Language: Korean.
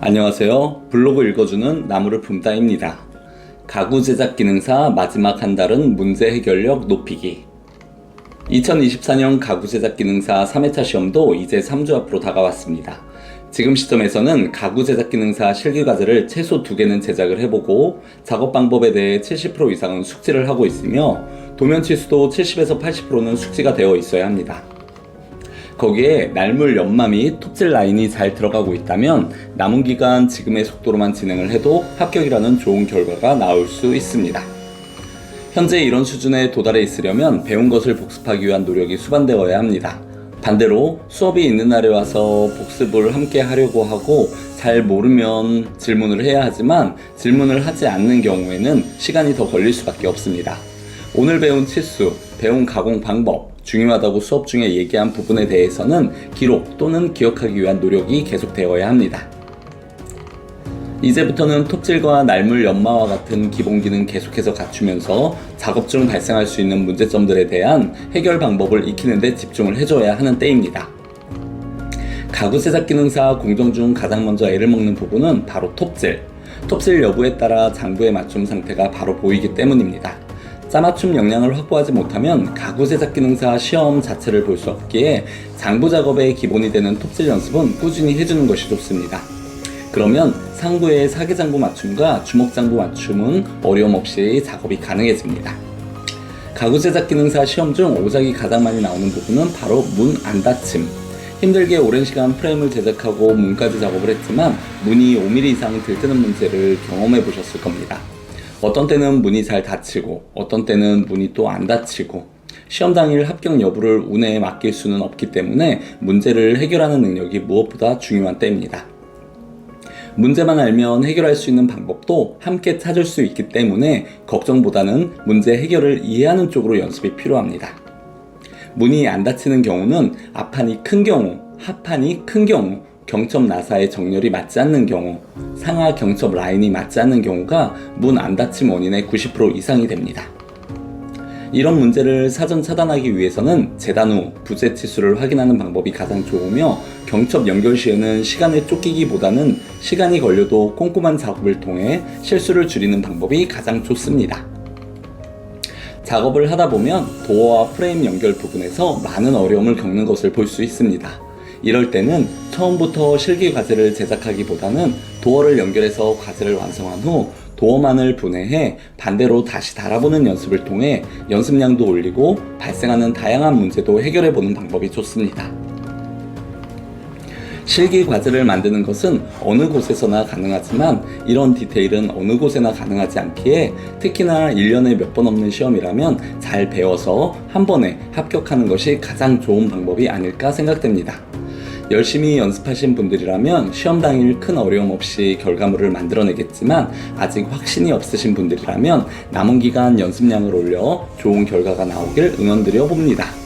안녕하세요. 블로그 읽어주는 나무를 품다입니다. 가구 제작 기능사 마지막 한 달은 문제 해결력 높이기. 2024년 가구 제작 기능사 3회차 시험도 이제 3주 앞으로 다가왔습니다. 지금 시점에서는 가구 제작 기능사 실기 과제를 최소 2개는 제작을 해보고 작업 방법에 대해 70% 이상은 숙지를 하고 있으며 도면 치수도 70에서 80%는 숙지가 되어 있어야 합니다. 거기에 날물 연마 및 톱질 라인이 잘 들어가고 있다면 남은 기간 지금의 속도로만 진행을 해도 합격이라는 좋은 결과가 나올 수 있습니다. 현재 이런 수준에 도달해 있으려면 배운 것을 복습하기 위한 노력이 수반되어야 합니다. 반대로 수업이 있는 날에 와서 복습을 함께 하려고 하고 잘 모르면 질문을 해야 하지만 질문을 하지 않는 경우에는 시간이 더 걸릴 수밖에 없습니다. 오늘 배운 치수, 배운 가공 방법, 중요하다고 수업 중에 얘기한 부분에 대해서는 기록 또는 기억하기 위한 노력이 계속되어야 합니다. 이제부터는 톱질과 날물 연마와 같은 기본 기능 계속해서 갖추면서 작업 중 발생할 수 있는 문제점들에 대한 해결 방법을 익히는 데 집중을 해줘야 하는 때입니다. 가구 제작 기능사 공정 중 가장 먼저 애를 먹는 부분은 바로 톱질. 톱질 여부에 따라 장부의 맞춤 상태가 바로 보이기 때문입니다. 짜맞춤 역량을 확보하지 못하면 가구 제작 기능사 시험 자체를 볼 수 없기에 장부 작업의 기본이 되는 톱질 연습은 꾸준히 해주는 것이 좋습니다. 그러면 상부의 사계장부 맞춤과 주먹장부 맞춤은 어려움 없이 작업이 가능해집니다. 가구 제작 기능사 시험 중 오작이 가장 많이 나오는 부분은 바로 문 안 닫힘. 힘들게 오랜 시간 프레임을 제작하고 문까지 작업을 했지만 문이 5mm 이상 들뜨는 문제를 경험해 보셨을 겁니다. 어떤 때는 문이 잘 닫히고 어떤 때는 문이 또 안 닫히고 시험 당일 합격 여부를 운에 맡길 수는 없기 때문에 문제를 해결하는 능력이 무엇보다 중요한 때입니다. 문제만 알면 해결할 수 있는 방법도 함께 찾을 수 있기 때문에 걱정보다는 문제 해결을 이해하는 쪽으로 연습이 필요합니다. 문이 안 닫히는 경우는 앞판이 큰 경우, 하판이 큰 경우, 경첩 나사의 정렬이 맞지 않는 경우, 상하 경첩 라인이 맞지 않는 경우가 문 안 닫힘 원인의 90% 이상이 됩니다. 이런 문제를 사전 차단하기 위해서는 재단 후 부재 치수를 확인하는 방법이 가장 좋으며 경첩 연결 시에는 시간에 쫓기기보다는 시간이 걸려도 꼼꼼한 작업을 통해 실수를 줄이는 방법이 가장 좋습니다. 작업을 하다 보면 도어와 프레임 연결 부분에서 많은 어려움을 겪는 것을 볼 수 있습니다. 이럴 때는 처음부터 실기 과제를 제작하기보다는 도어를 연결해서 과제를 완성한 후 도어만을 분해해 반대로 다시 달아보는 연습을 통해 연습량도 올리고 발생하는 다양한 문제도 해결해 보는 방법이 좋습니다. 실기 과제를 만드는 것은 어느 곳에서나 가능하지만 이런 디테일은 어느 곳에나 가능하지 않기에 특히나 1년에 몇 번 없는 시험이라면 잘 배워서 한 번에 합격하는 것이 가장 좋은 방법이 아닐까 생각됩니다. 열심히 연습하신 분들이라면 시험 당일 큰 어려움 없이 결과물을 만들어내겠지만 아직 확신이 없으신 분들이라면 남은 기간 연습량을 올려 좋은 결과가 나오길 응원드려 봅니다.